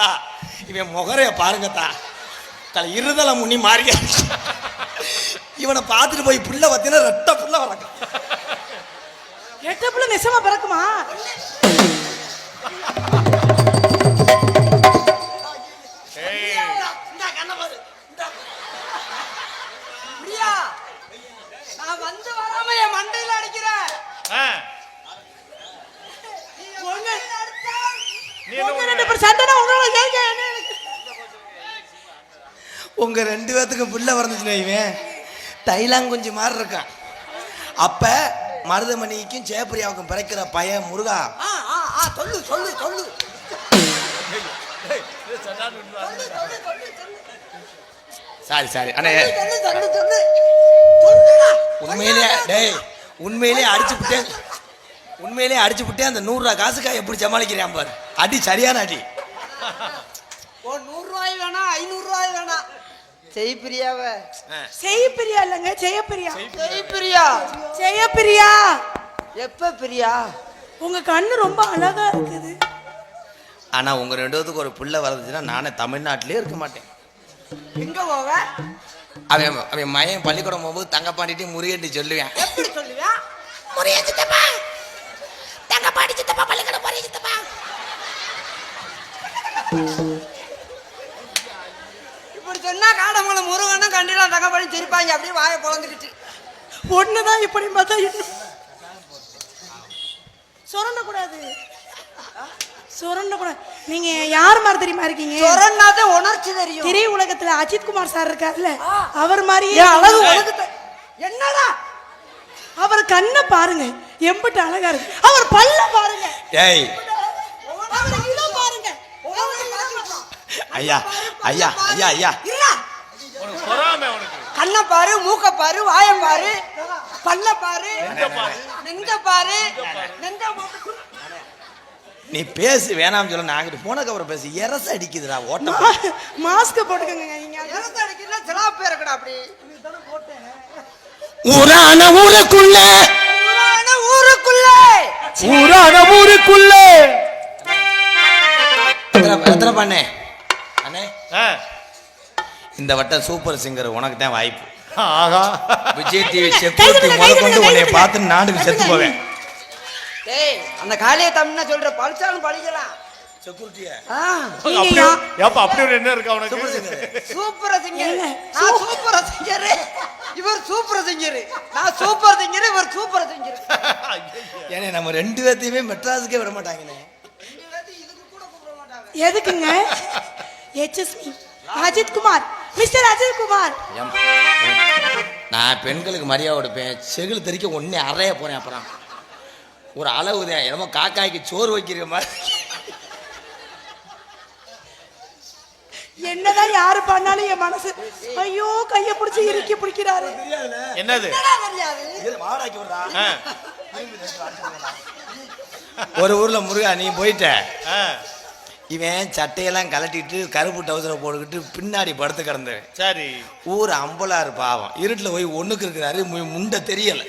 தா இவன் முகரைய பாருங்கத்தா தலை இருதலை முன்னி மாறியா. இவனை பார்த்துட்டு போய் புள்ள பார்த்தீங்கன்னா ரெட்ட புள்ள வளர்க்க. எட்ட புள்ள நெசமா பிறக்குமா? நான் வந்து வராம என் மண்டையில அடிக்கிறேன் ஆ, உங்க நீ என்ன உங்க? ரெண்டு பேரும் சண்டைனா உங்களோட கேட்க? உங்க ரெண்டு பேத்துக்கு புள்ள பிறந்துச்சுன்னா இவன் தைலாங்குஞ்சு மாதிரி இருக்கான் அப்ப மருதமணிக்கும் ஜெயப்பிரியாவுக்கும் பிறக்கிற பையன் முருகா. ஆ ஆ ஆ சொல்லு சொல்லு சொல்லு. Sorry sorry. அண்ணே. சொல்லு சொல்லு சொல்லு சொல்லுடா. உண்மையிலே டேய் உண்மையிலே அடிச்சு விட்டேன் உண்மையிலே அடிச்சு விட்டேன் அந்த நூறுரூவா காசுக்காக எப்படி சமாளிக்கிறான் பாரு. அடி சரியான அடி. ஓ நூறு ரூபாய் வேணாம் ஐநூறு ரூபாய் வேணாம். செய் பிரியாவ. செய்யப்பிரியா இல்லைங்க ஜெயப்பிரியா செய் பிரியா. ஜெயப்பிரியா எப்ப பிரியா? உங்க கண்ணு ரொம்ப அழகா இருக்குது. ஆனா உங்க ரெண்டு பேத்துக்கு ஒரு புள்ள வளர்ந்துச்சுன்னா நானே தமிழ்நாட்டிலே இருக்க மாட்டேன். எங்க போவ? அவன் அவன் மயன் பள்ளிக்கூடம் போகும்போது தங்கப்பாண்டிட்டு முருகன்ட்டு சொல்லுவேன். எப்படி சொல்லுவியா முருகன் தங்கப்பாண்டி சித்தப்பா பள்ளிக்கூடம் போறேன் சித்தப்பா. இப்படி சொன்னா காடமலை முருகனும் கண்டிலாம் தகப்படி சிரிப்பாங்க அப்படியே வாயை பொழந்துக்கிட்டு. ஒண்ணுதான் இப்படி பார்த்தா இன்னும் சுரண்டக்கூடாது. சுரண்டக்கூடாது. நீங்க யார் மாதிரி தெரியுமா இருக்கீங்க? சொரன்னாதே உணர்ச்சி தெரியும். திரை உலகத்துல அஜித் குமார் சார் இருக்காருல்ல அவர் மாதிரியே அழகு உனக்கு தெ- என்னடா? அவர் கண்ணை பாருங்க எம்பிட்டு அழகா இருக்கு. அவர் பல்ல பாருங்க. ஏய். அவர் இதை பாருங்க. உனக்கு பார்த்துக்கலாம். ஐயா ஐயா ஐயா ஐயா. கண்ணை பாரு மூக்க பாரு வாயை பாரு. பல்ல பாரு. நெஞ்ச பாரு. நெஞ்ச பாரு. நெஞ்ச பாரு. நீ பேசு வேணாம்னு சொல்ல. நான் அங்கிட்டு போனக்கு அப்புறம் பேசு. எரச அடிக்குதுடா ஓட்டம் மாஸ்க் போட்டுக்கோங்க நீங்க இறந்து அடிக்கிறா சிலாப்பு இருக்கடா அப்படி. ஊரான ஊருக்குள்ள. ஊரான ஊருக்குள்ள. ஊரான ஊருக்குள்ள. எத்தனை பண்ணே? அண்ணே இந்த வட்டம் சூப்பர் சிங்கர் உனக்கு தான் வாய்ப்பு ஆகா. விஜய் டிவி செக்யூரிட்டி தட்டுங்க, கை முதல் கொண்டு தட்டுங்க, உன்னை பார்த்து நாடு செத்து போவேன். டேய் அந்த காளிய தமிழ்னா சொல்ற பழிச்சாலும் பழிக்கலாம். செக்யூரிட்டியா அப்படி ஒரு என்ன இருக்கா singer. Super singer. Super singer. இவர் சூப்பர சிங்கர். நான் சூப்பர் சிங்கர் இவர் சூப்பர சிங்கர். ஏன்னா நம்ம ரெண்டு பேர்த்தையுமே மெட்ராஸுக்கே விட மாட்டாங்கண்ணே இதுக்கு கூட கூப்பிட மாட்டாங்க. எதுக்குங்க? ஹெச்எஸ்பி அஜித் குமார் மிஸ்டர் அஜித் குமார் நான் பெண்களுக்கு மரியாதை கொடுப்பேன். செகில் தெரிக்க ஒன்னே அறைய போறேன் அப்புறம். ஒரு அளவு தான். என்னமோ காக்காய்க்கு சோறு வைக்கிற மாதிரி. என்னதான் யாரு பண்ணாலும் என் மனசு ஐயோ கைய பிடிச்சி இறுக்கி பிடிக்கிறாரு. என்னது? என்னடா தெரியாது? ஆ, ஒரு ஊர்ல முருகா நீ போயிட்ட. இவன் சட்டையெல்லாம் கலட்டிட்டு கருப்பு டவுசரை போட்டுக்கிட்டு பின்னாடி படுத்து கிடந்தவன் சரி. ஊர் அம்பலாறு பாவம். இருட்டில் போய் ஒண்ணுக்கு இருக்கிறாரு முண்டை தெரியல.